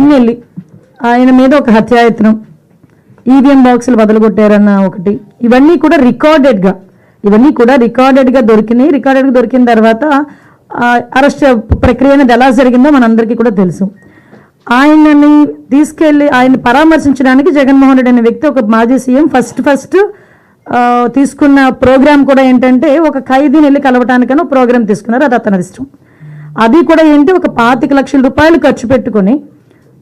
పిన్నెల్లి. ఆయన మీద ఒక హత్యాయత్నం. ఈవీఎం బాక్సులు వదలగొట్టారన్న ఒకటి. ఇవన్నీ కూడా రికార్డెడ్గా ఇవన్నీ కూడా రికార్డెడ్గా దొరికినాయి. రికార్డెడ్గా దొరికిన తర్వాత అరెస్ట్ ప్రక్రియ అనేది ఎలా జరిగిందో మనందరికీ కూడా తెలుసు. ఆయనని తీసుకెళ్ళి ఆయన పరామర్శించడానికి జగన్మోహన్ రెడ్డి అనే వ్యక్తి ఒక మాజీ సీఎం ఫస్ట్ ఫస్ట్ తీసుకున్న ప్రోగ్రామ్ కూడా ఏంటంటే ఒక ఖైదీని వెళ్ళి కలవటానికైనా ప్రోగ్రామ్ తీసుకున్నారు. అది అతని ఇష్టం. అది కూడా ఏంటి? ఒక పాతిక లక్షల రూపాయలు ఖర్చు పెట్టుకొని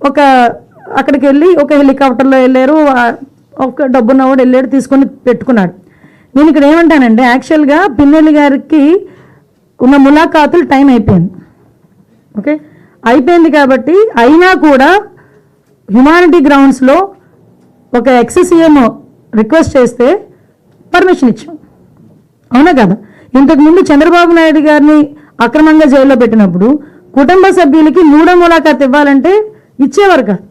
ఒక అక్కడికి వెళ్ళి ఒక హెలికాప్టర్లో వెళ్ళారు ఒక డబ్బున్నవాడు వెళ్ళాడు తీసుకొని పెట్టుకున్నాడు. నేను ఇక్కడ ఏమంటానంటే యాక్చువల్గా పిన్నెల్లి గారికి ఉన్న ములాఖాతులు టైం అయిపోయింది. ఓకే అయిపోయింది కాబట్టి అయినా కూడా హ్యుమానిటీ గ్రౌండ్స్లో ఒక ఎక్స్సీఎం రిక్వెస్ట్ చేస్తే పర్మిషన్ ఇచ్చాం. అవునా కదా? ఇంతకుముందు చంద్రబాబు నాయుడు గారిని అక్రమంగా జైల్లో పెట్టినప్పుడు కుటుంబ సభ్యులకి మూడో ములాఖాత్ ఇవ్వాలంటే ఇచ్చేవారు కాదు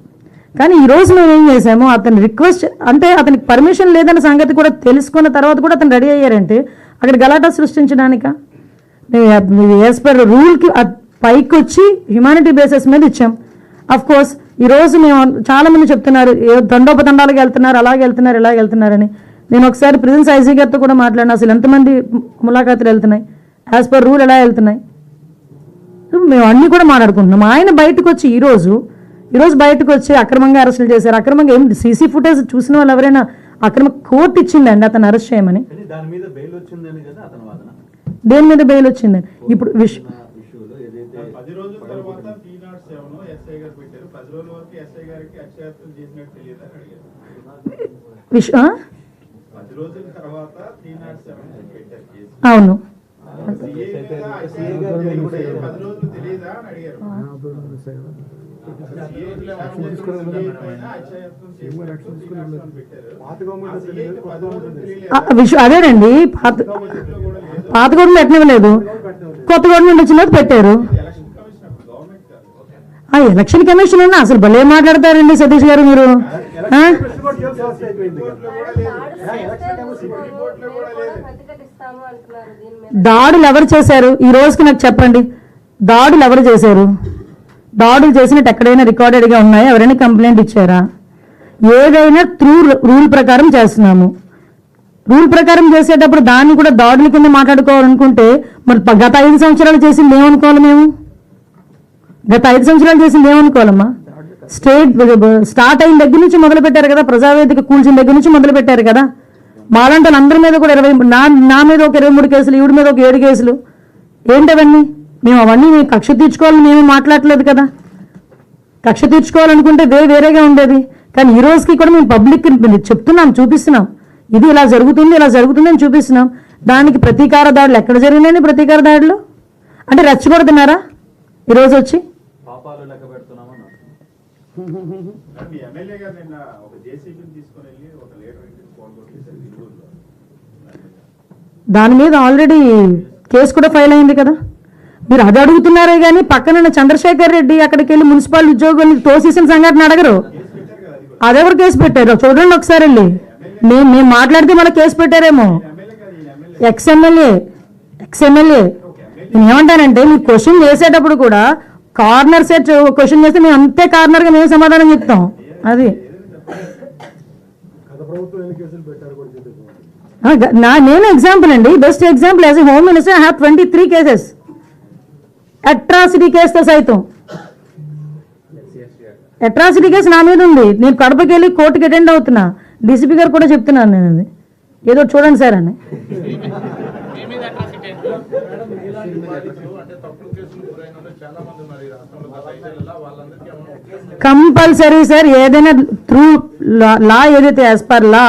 కానీ ఈ రోజు మేము ఏం చేసాము అతని రిక్వెస్ట్ అంటే అతనికి పర్మిషన్ లేదన్న సంగతి కూడా తెలుసుకున్న తర్వాత కూడా అతను రెడీ అయ్యారంటే అక్కడ గలాటా సృష్టించడానిక? యాజ్ పర్ రూల్కి పైకి వచ్చి హ్యుమానిటీ బేసిస్ మీద ఇచ్చాం. అఫ్ కోర్స్ ఈరోజు మేము చాలా మంది చెప్తున్నారు ఏ దండోపదండాలకు వెళ్తున్నారు అలాగే వెళ్తున్నారు ఇలాగ వెళ్తున్నారని. నేను ఒకసారి ప్రిజెన్స్ ఐజీ గారితో కూడా మాట్లాడిన అసలు ఎంతమంది ములాఖాతులు వెళ్తున్నాయి? యాజ్ పర్ రూల్ ఎలా వెళ్తున్నాయి? మేము అన్నీ కూడా మాట్లాడుకుంటున్నాం. ఆయన బయటకు వచ్చి ఈరోజు ఈరోజు బయటకు వచ్చి అక్రమంగా అరెస్టులు చేశారు అక్రమంగా ఏం సీసీ ఫుటేజ్ చూసిన వాళ్ళు ఎవరైనా అక్రమ కోర్టు ఇచ్చిందండి అతను అరెస్ట్ చేయమని దాని మీద బెయిల్ వచ్చిందని కదా అతని వాదన దేని మీద బెయిల్ వచ్చిందండి ఇప్పుడు విష్ విష్ అవును అదేనండి పాత పాత గవర్నమెంట్ పెట్టనివ్వలేదు కొత్త గవర్నమెంట్ వచ్చినది పెట్టారు. ఆ ఎలక్షన్ కమిషన్ అన్న అసలు భలే మాట్లాడతారండి సతీష్ గారు మీరు. దాడులు ఎవరు చేశారు? ఈ రోజుకి నాకు చెప్పండి. దాడులు ఎవరు చేశారు? దాడులు చేసినట్టు ఎక్కడైనా రికార్డెడ్గా ఉన్నాయా? ఎవరైనా కంప్లైంట్ ఇచ్చారా? ఏదైనా త్రూ రూల్ ప్రకారం చేస్తున్నాము. రూల్ ప్రకారం చేసేటప్పుడు దాన్ని కూడా దాడుల కింద మాట్లాడుకోవాలనుకుంటే మరి గత ఐదు సంవత్సరాలు చేసింది ఏమనుకోవాలి మేము? గత ఐదు సంవత్సరాలు చేసింది ఏమనుకోవాలమ్మా స్టేట్ స్టార్ట్ అయిన దగ్గర నుంచి మొదలు పెట్టారు కదా ప్రజావేదిక కూల్చిన దగ్గర నుంచి మొదలు పెట్టారు కదా. మాలాంటి అందరి మీద కూడా ఇరవై నా నా మీద ఒక ఇరవై మూడు కేసులు ఈవిడ మీద ఒక ఏడు కేసులు. ఏంటవన్నీ? మేము అవన్నీ మేము కక్ష తీర్చుకోవాలని మేము మాట్లాడలేదు కదా. కక్ష తీర్చుకోవాలనుకుంటే వే వేరేగా ఉండేది. కానీ ఈ రోజుకి కూడా మేము పబ్లిక్ చెప్తున్నాం చూపిస్తున్నాం. ఇది ఇలా జరుగుతుంది ఇలా జరుగుతుంది అని చూపిస్తున్నాం. దానికి ప్రతీకార దాడులు ఎక్కడ జరిగినాయి ప్రతీకార దాడులు? అంటే రెచ్చగొడుతున్నారా? ఈరోజు వచ్చి? దాని మీద ఆల్రెడీ కేసు కూడా ఫైల్ అయింది కదా. మీరు అది అడుగుతున్నారే కానీ పక్కన చంద్రశేఖర్ రెడ్డి అక్కడికి వెళ్ళి మున్సిపల్ ఉద్యోగుల్ని తోసేసిన సంఘటన అడగరు. అదెవరు కేసు పెట్టారు? చూడండి ఒకసారి వెళ్ళి. మేము మేము మాట్లాడితే మళ్ళీ కేసు పెట్టారేమో. ఎక్స్ఎమ్ఎల్ఏ ఎక్స్ఎమ్ఎల్ఏ నేను ఏమంటానంటే మీరు క్వశ్చన్ చేసేటప్పుడు కూడా కార్నర్ సెట్ క్వశ్చన్ చేస్తే మేము అంతే కార్నర్గా మేము సమాధానం చెప్తాం. అది. నా నేను ఎగ్జాంపుల్ అండి. Best example as a home minister I have twenty three cases atrocity కేసుతో సైతం. అట్రాసిటీ కేసు నా మీద ఉంది. నేను కడపకి వెళ్ళి కోర్టుకి అటెండ్ అవుతున్నా. డీసీపీ గారు కూడా చెప్తున్నాను నేను అది. ఏదో చూడండి సార్ అని. కంపల్సరీ సార్ ఏదైనా త్రూ లా ఏదైతే యాజ్ పర్ లా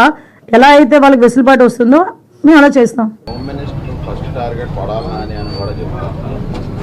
ఎలా అయితే వాళ్ళకి వెసులుబాటు వస్తుందో మేము అలా చేస్తాం. హోమ్ మినిస్టర్ ఫస్ట్ టార్గెట్ పడాలా అని అని కూడా చెప్తాను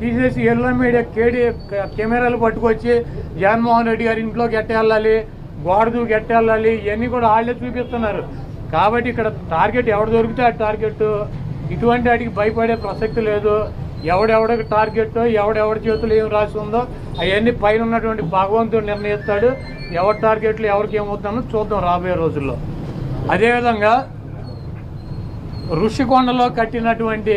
తీసేసి ఎల్లో మీడియా కేడీ కెమెరాలు పట్టుకొచ్చి జగన్మోహన్ రెడ్డి గారి ఇంట్లోకి ఎట్ట గోడదు గోడ ఇవన్నీ కూడా వాళ్ళే చూపిస్తున్నారు. కాబట్టి ఇక్కడ టార్గెట్ ఎవడు దొరికితే ఆ టార్గెట్. ఇటువంటి వాటికి భయపడే ప్రసక్తి లేదు. ఎవడెవడికి టార్గెట్ ఎవడెవడి చేతులు ఏం రాసి ఉందో అవన్నీ పైన ఉన్నటువంటి భగవంతుడు నిర్ణయిస్తాడు. ఎవరి టార్గెట్లు ఎవరికి ఏమవుతుందో చూద్దాం రాబోయే రోజుల్లో. అదేవిధంగా ఋషికొండలో కట్టినటువంటి